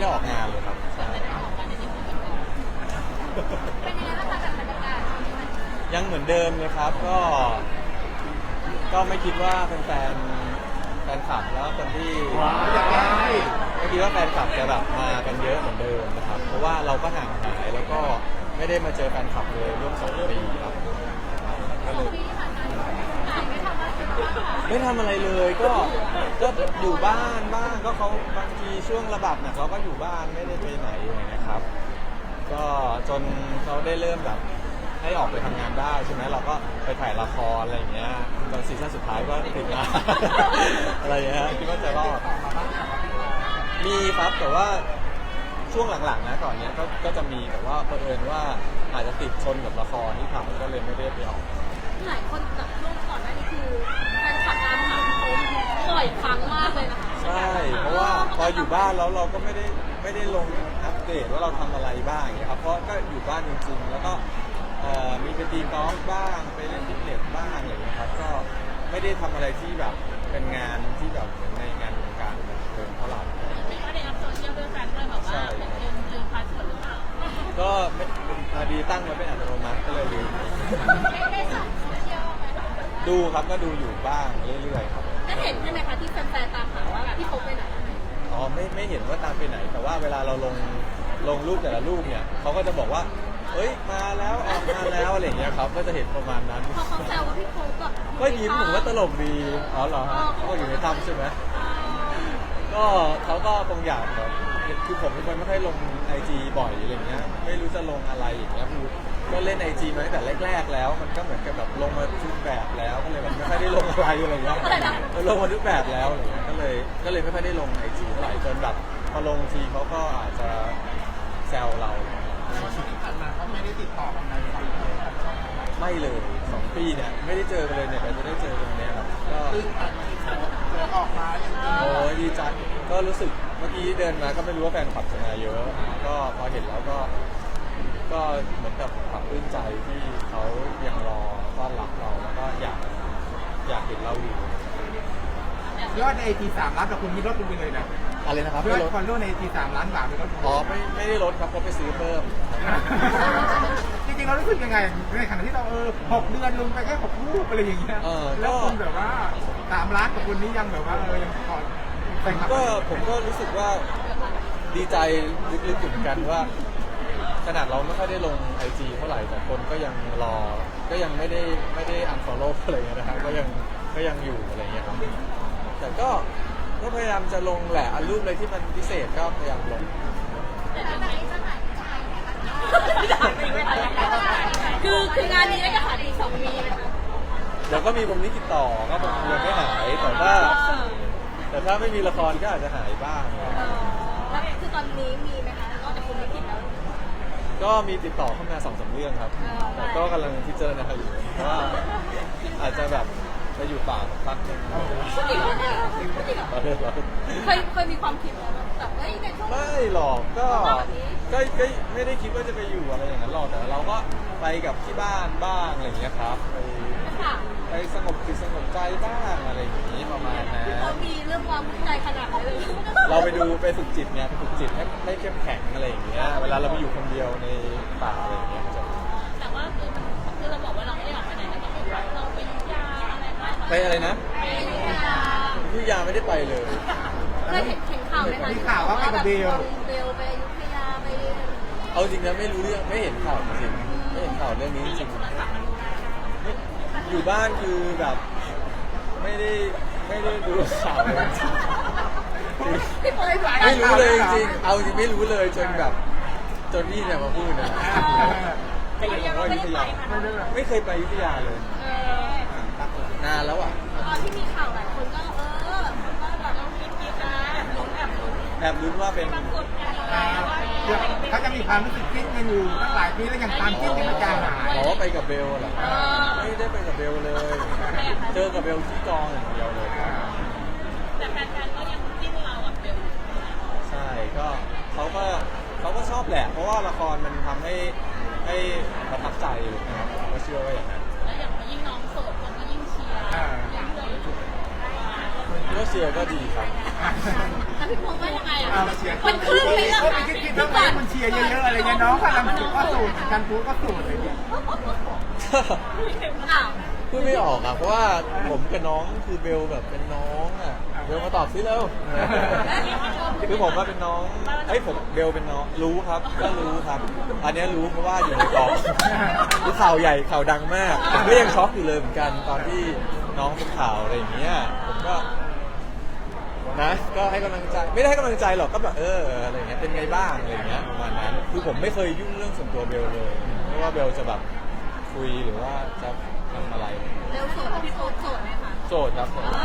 ไม่ไม่ได้ออกงานเลยครับใช่เป็นยังไงบ้างคะแบบบรรยากาศยังเหมือนเดิมเลยครับก็ ก็ไม่คิดว่าแฟนๆแฟนคลับแล้วคนที่อยากได้ไม่คิดว่าแฟนคลับจะแบบมากันเยอะเหมือนเดิมนะครับ เพราะว่าเราก็ห่างหายแล้วก็ไม่ได้มาเจอแฟนคลับเลยร่วมสองปีครับก็เลย ไม่ทำอะไรกันบ้าอะไรเลยก็ก็อยู่บ้านบ้างก็เขาบางทีช่วงระบาดหนักเราก็อยู่บ้านไม่ได้ไปไหนอย่างเงี้ยครับ ก็จนเขาได้เริ่มแบบให้ออกไปทำงานได้ใช่ไหมเราก็ไปถ่ายละครอะไรอย่างเงี้ยตอนซีซั่นสุดท้ายก็ติดงาน อะไรอย่างเงี้ยคิดว่าจะรอดมีครับแต่ว่า ช่วงหลังๆนะก่อนเนี้ยก็ก็จะมีแต่ว่าเผอิญว่าอาจจะติดชนกับละครที่ถ่ายก็เลยไม่ได้ไปออก หลายคนแบบช่วง ออยู่บ้านแล้วเราก็ไม่ได้ไม่ได้ลงอัปเดตว่าเราทำอะไรบ้างอย่างเงี้ยครับเพราะก็อยู่บ้านจริงๆแล้วก็เอ่อมีไปตีกอล์ฟบ้างไปเล่นฟิตเนสบ้างอะไรอย่างเงี้ยครับก็ไม่ได้ทำอะไรที่แบบเป็นงานที่แบบเหมือนในงานวงการบันเทิงเท่าไหร่ ไม่ค่อยได้อัพโซเชียลด้วยแฟนเลยแบบว่าเป็นลืมลืมพาสเวิร์ดหรือเปล่าก็ไม่พอดีตั้งไว้เป็นอัตโนมัติก็เลยลืมไม่ได้ส่องโซเชียลไหมดูครับก็ดูอยู่บ้างเรื่อยๆครับ เห็นว่าตามไปไหน แต่ว่าเวลาเราลงลงรูปแต่ละรูปเนี่ยเขาก็จะบอกว่าเอ้ยมาแล้วออกมาแล้วอะไรอย่างเงี้ยครับก็จะเห็นประมาณนั้นพอเขาแซวว่าพี่โป๊ปแบบก็ยิ้มผมว่าตลกดีอ๋อเหรอฮะเขาก็อยู่ในถ้ำใช่ไหมก็เขาก็คงอยากแบบคือผมเป็นคนไม่ค่อยลงไอจีบ่อยอะไรเงี้ยไม่รู้จะลงอะไรอย่างเงี้ยคือก็เล่นไอจีมาตั้งแต่แรก ๆ แล้ว มันก็เหมือนกับแบบลงมาทุกแบบแล้วก็เลยแบบไม่ค่อยได้ลงอะไรอะไรเงี้ยเออลงมาทุกแบบแล้วอะไรเงี้ยก็ เลยก็เลยไม่ค่อยได้ลงไอจีเท่าไหร่จนแบบพอลงทีเขาก็อาจจะแซวเรา ช่วงที่ผ่านมาเขาไม่ได้ติดต่อกับนายฟังเลยครับช่องทาไหนไม่เลยสองปีเนี่ยไม่ได้เจอกันเลยเนี่ยแต่จะได้เจอกันวันเนี้ยครับก็ตื้นตันที่เขาเจอออกมาอย่างนี้โอ้ยดีใจก็รู้สึกเมื่อกี้เดินมาก็ไม่รู้ว่าแฟนคลับจะมาเยอะ ก็พอเห็นแล้วก็ ก็เหมือนกับปรับปลื้มใจที่เขายังรอต้อนรับเราแล้วก็อยากอยากเห็นเราอยู่ ยอดในไอจีสามล้านแต่คุณมีลดลงไปเลยนะอะไรนะครับยไม่อดลดคอนโดในไอจีสามล้านบาทมีลดลงอ๋อไม่ไม่ได้ลดครับเขาไปซื้อเพิ่ม จริงๆเรารู้สึกยังไงในขณะที่เราเออหกเดือนลงไปแค่หกรูปอะไรอย่างเงี้ยเออแล้วก็คุณแบบว่าสามล้านกับคุณนี้ยังแบบว่าเออยังขอผมคลับก็ผมก็รู้สึกว่าดีใจลึกๆอยู่เหมือนกันว่า ขนาดเราไม่ค่อยได้ลงไอจีเท่าไหร่แต่คนก็ยังรอ ก็ยังไม่ได้ไม่ได้อันฟอลโล่อะไรเงี้ยนะครับก็ยังก็ยังอยู่อะไรเงี้ยครับ แต่ก็ก็พยายามจะลงแหละอันรูปอะไรที่มันพิเศษก็พยายามลง คือคืองานนี้ก็จะขาดอีกสองปีนะคะเดี๋ยวก็มีวงนี้ติดต่อก็คงยังไม่หายแต่ว่า แต่ถ้าไม่มีละครก็อาจจะหายบ้างแล้วคือตอนนี้มีไหมคะนอกจากคุณไม่ผิดแล้ว ก็มีติดต่อเข้ามาสองสามเรื่องครับ แต่ก็กำลังพิจารณาอยู่ว่าอาจจะแบบ ไปอยู่ป่าสักพักหนึงพูดจริงเหรอเนี่ยพูดจริงเหรอเราเล่นเราเล่นเคยเคยมีความคิดแล้วแบบเอ้ยในช่วง ไม่หรอกก็ก็ก็ไม่ได้คิดว่าจะไปอยู่อะไรอย่างนั้นหรอกแต่เราก็ไปกับที่บ้านบ้างอะไรอย่างเงี้ยครับไปค่ะไปสงบจิตสงบใจบ้างอะไรอย่างนี้ประมาณนั้น เขามีเรื่องความใจขนาดนั้นเลยเราไปดูไปฝึกจิตไงไปฝึกจิตให้ให้เข้มแข็งอะไรอย่างเงี้ยเวลาเราไปอยู่คนเดียวในป่าอะไรอย่างเงี้ย ไรบ้างไปอะไรนะไปยุธยาที่ยาไม่ได้ไปเลย เคยเห็นเห็นข่าวไหมคะมีข่าวว่าไปกับเบล เบลไปอยุธยาไปเอาจริงนะไม่รู้เรื่องไม่เห็นข่าวจริงๆไม่เห็นข่าวเรื่องนี้จริงๆไม่อยู่บ้านคือแบบ ไม่ได้ไม่ได้ดูข่าวเลยจริงพี่โป๊ปๆไม่รู้เลยจริงๆเอาจริงไม่รู้เลยจนแบบ จนนี่เนี่ยมาพูดนะแต่ยังไม่ได้ไปค่ะไม่เคยไปอยุธยาเลยเออนานแล้วอะ ตอนที่มีข่าวหลายคนก็เออว่าแบบต้องคิดคิดนะแอบลุ้นแอบลุ้นแอบลุ้นว่าเป็นปรากฏอะไรว่าเดี๋ยวเขาจะมีความรู้สึกคิดกันอยู่ตั้งหลายปีแล้วยังตามคิดยังไม่จางหายบอกว่าไปกับเบลเหรอไม่ได้ไปกับเบลเลย เจอกับเบลที่กองอย่างเดียวเลยครับแต่แฟนๆก็ยังจิ้นเราอะเบลใช่ก็เขาก็เขาก็ชอบแหละ เพราะว่าละครมันทำให้ให้ประทับใจนะครับผมก็เชื่อว่าอย่างนั้น แล้วอย่างยิ่งน้องโสดคน ก็ยิ่งเชียร์ยิ่งเลยก็เชียร์ก็ดีครับ แล้วพี่พงษ์ว่ายังไงอะเอาเชียร์มันขึ้นไปแล้วเออมันคิดคิดว่าไงมันเชียร์เยอะๆอะไรเงี้ยน้องพลังสูก็สูตรกันฟูก็สูตรอะไรเงี้ยอ้าวพูดไม่ออกอะเพราะว่าผมกับน้องคือเบลแบบเป็นน้องอะเบลมาตอบซิแล้วคือผมว่าเป็นน้องเอ้ยผมเบลเป็นน้องรู้ครับก็รู้ครับ อันเนี้ยรู้เพราะว่าอยู่ในกองคือข่าวใหญ่ข่าวดังมากผมก็ยังช็อกอยู่เลยเหมือนกันตอนที่น้องเป็นข่าวอะไรอย่างเงี้ยผมก็ นะก็ให้กำลังใจไม่ได้ให้กำลังใจหรอกก็แบบเอออะไรเงี้ยเป็นไงบ้างอะไรเงี้ยประมาณนั้นคือผมไม่เคยยุ่งเรื่องส่วนตัวเบลเลยไม่ว่าเบลจะแบบคุยหรือว่าจะทำอะไรเร็วโสดพี่โสดโสดไหมคะโสดครับผมเอ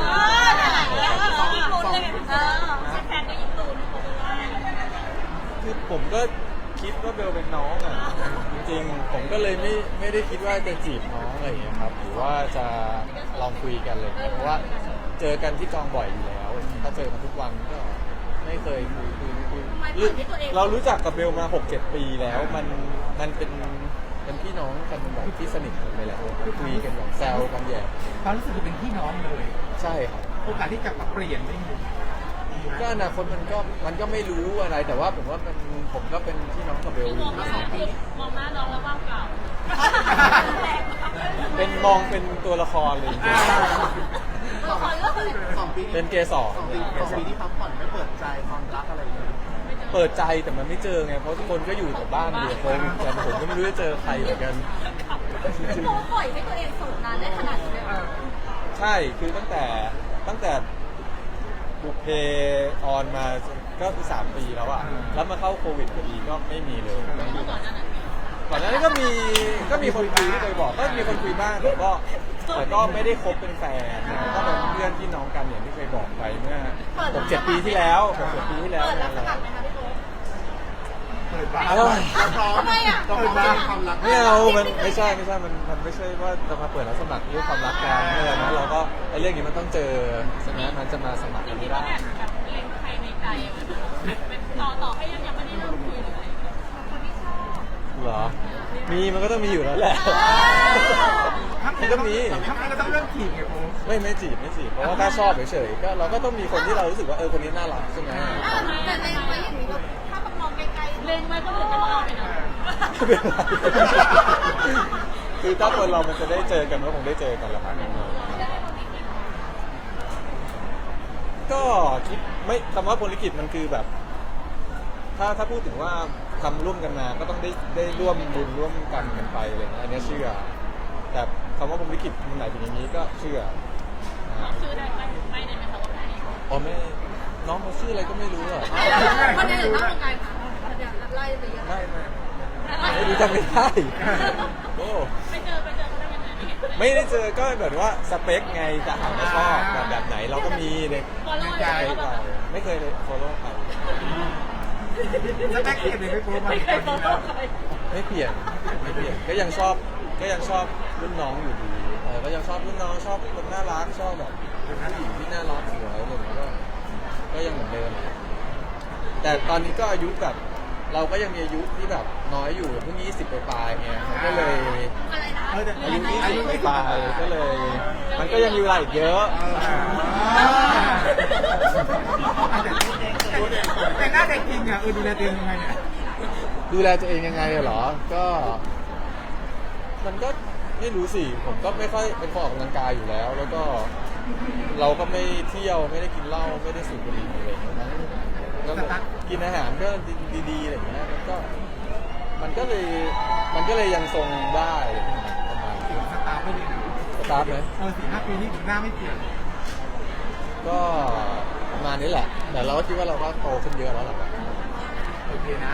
อนั่นแหละแล้วยิงตูนเลยเออแฟนก็ยิงตูนคือผมก็คิดว่าเบลเป็นน้องอะจริงๆผมก็เลยไม่ไม่ได้คิดว่าจะจีบน้องอะไรอย่างเงี้ยครับหรือว่าจะลองคุยกันเลยเพราะว่าเจอกันที่กองบ่อยอยู่แล้ว ถ้าเจอกันทุกวันก็ไม่เคยคุยคุยคุยทำไมปล่อยให้ตัวเอง เรารู้จักกับเบลมา6-7ปีแล้ว มันมันเป็นเป็นพี่น้องกันแบบที่สนิทกันไปแล้วคุยกันแบบแซวกันแย่ความรู้สึกคือเป็นพี่น้องเลย ใช่ครับ โอกาสที่จะปรับเปลี่ยนไม่มีก็อนาคตมันก็มันก็ไม่รู้อะไร แต่ว่าผมว่ามันผมก็เป็นพี่น้องกับเบลคืออมองยู่หน้าคือมองหน้าน้องแล้วว่างเปล่าเป็นมองเป็นตัวละครเลยอ่าละครก็คือ สองปีเป็นเกสรสองปีสองปีที่พักผ่อนไม่เปิดใจความรักอะไรอย่างเงี้ยเปิดใจแต่มันไม่เจอไงเพราะทุกคนก็อยู่แต่บ้านอยู่โควิดกันผมก็ไม่รู้จะเจอใครเหมือนกัน พี่โมปล่อยให้ตัวเองโสดนานได้ขนาดนี้เลยเหรอใช่คือตั้งแต่ตั้งแต่บุกเพออนมาก็คือ3ปีแล้วอะแล้วมาเข้าโควิดพอดีก็ไม่มีเลยเมื่อก่อนนั้นน่ะก่อนหน้านี้ก็มีก็มีคนคุยที่เคยบอกก็มีคนคุยบ้างแต่ก็ แต่ก็ไม่ได้คบเป็นแฟนก็เป็นเพื่อนพี่น้องกันอย่างที่เคยบอกไปเมื่อหกเจ็ดปีที่แล้วหกเจ็ดปีที่แล้วเปิดรับนั่นสแหละมัครไหมคะพี่โมเปิดบ้าเอ้ยพร้อมทำไมอะต้องพร้อมมีความรักไม่เอามันไม่ใช่ไม่ใช่มันมันไม่ใช่ว่าจะมาเปิดรับสมัครเรื่องความรักกันเออนะเราก็ไอ้เรื่องนี้มันต้องเจอใช่ไหมมันจะมาสมัครกันไม่ได้ แบบแบบเล็งใครในใจเป็นต่อต่อให้ยังยังไม่ได้เริ่มคุยเลยคนที่ชอบเหรอ มีมันก็ต้องมีอยู่แล้วแหละ มันก็มีทำไมเราต้องเริ่มจีบไงโป๊ไม่ไม่จีบไม่จีบเพราะว่าถ้าชอบเฉยๆก็เราก็ต้องมีคนที่เรารู้สึกว่าเออคนนี้น่ารักใช่ไหมแต่เล็งไว้อย่างนี้ก็ถ้ามันมองไกลๆเล็งไว้ก็เหมือนจะมาเอาไปนะไม่เป็นไรคือถ้าคนเรามันจะได้เจอกันก็คงได้เจอกันแหละครับก็คิดไม่คำว่าพลลิขิตมันคือแบบ ถ้าถ้าพูดถึงว่าทำร่วมกันมาก็ต้องได้ได้ร่วมบุญร่วมกันกันไปอะไรเงี้ยอันเนี้ยเชื่อแต่ คำว่าพรหมลิขิตมันหมายถึงอย่างนี้ก็เชื่อนะฮะชื่อได้ไหมไม่ได้ไหมคะว่าใครอ๋อไม่น้องเขาชื่ออะไรก็ไม่รู้อะคนนี้หรือตั้งวงการค่ะเดี๋ยวไล่ไปเยอะไม่ไม่ไม่รู้จักไม่ได้โอ้ไปเจอไปเจอเขาได้ยังไงไม่เห็นเลยไม่ได้เจอก็แบบว่าสเปคไงจะหาว่าชอบแบบแบบไหนเราก็มีเด็กฟอลโล่ใจเลยเราไม่เคยเลย follow ใครแล้วแม็กเปลี่ยนเลยไม่โป๊มาไม่เคยฟอลโล่ใครไม่เปลี่ยนไม่เปลี่ยนก็ยังชอบ ก็ยังชอบรุ่นน้องอยู่ดีเออก็ยังชอบรุ่นน้องชอบคนน่ารักชอบแบบผู้หญิงที่น่ารักสวยอะไรอย่างเงี้ยก็ก็ยังเหมือนเดิม แต่ตอนนี้ก็อายุแบบเราก็ยังมีอายุที่แบบน้อยอยู่เพิ่ง20ปลายๆไงมันก็เลยอะไรนะเออแต่อายุอายุ20ไม่ปลายๆก็เลย มันก็ยังมีเวลาอีกเยอะแต่หน้าเด็กจริงอะเออดูแลตัวเองยังไงเนี่ยดูแลตัวเองยังไงเหรอ ก็ มันก็ไม่รู้สิ ผมก็ไม่ค่อยเป็นคนออกกำลังกายอยู่แล้ว แล้วก็เราก็ไม่เที่ยวไม่ได้กินเหล้าไม่ได้สูบบุหรี่อะไรอย่างเงี้ยแล้วก็กินอาหารก็ดีๆอะไรอย่างเงี้ยมันก็มันก็เลยมันก็เลยยังทรงได้ประมาณนี้สตาร์ไม่เลยนะสตาร์ทไหมเออสี่ห้าปีนี้ถึงหน้าไม่เปลี่ยนก็ประมาณนี้แหละ แต่เราก็คิดว่าเราก็โตขึ้นเยอะแล้วแหละโอเคนะ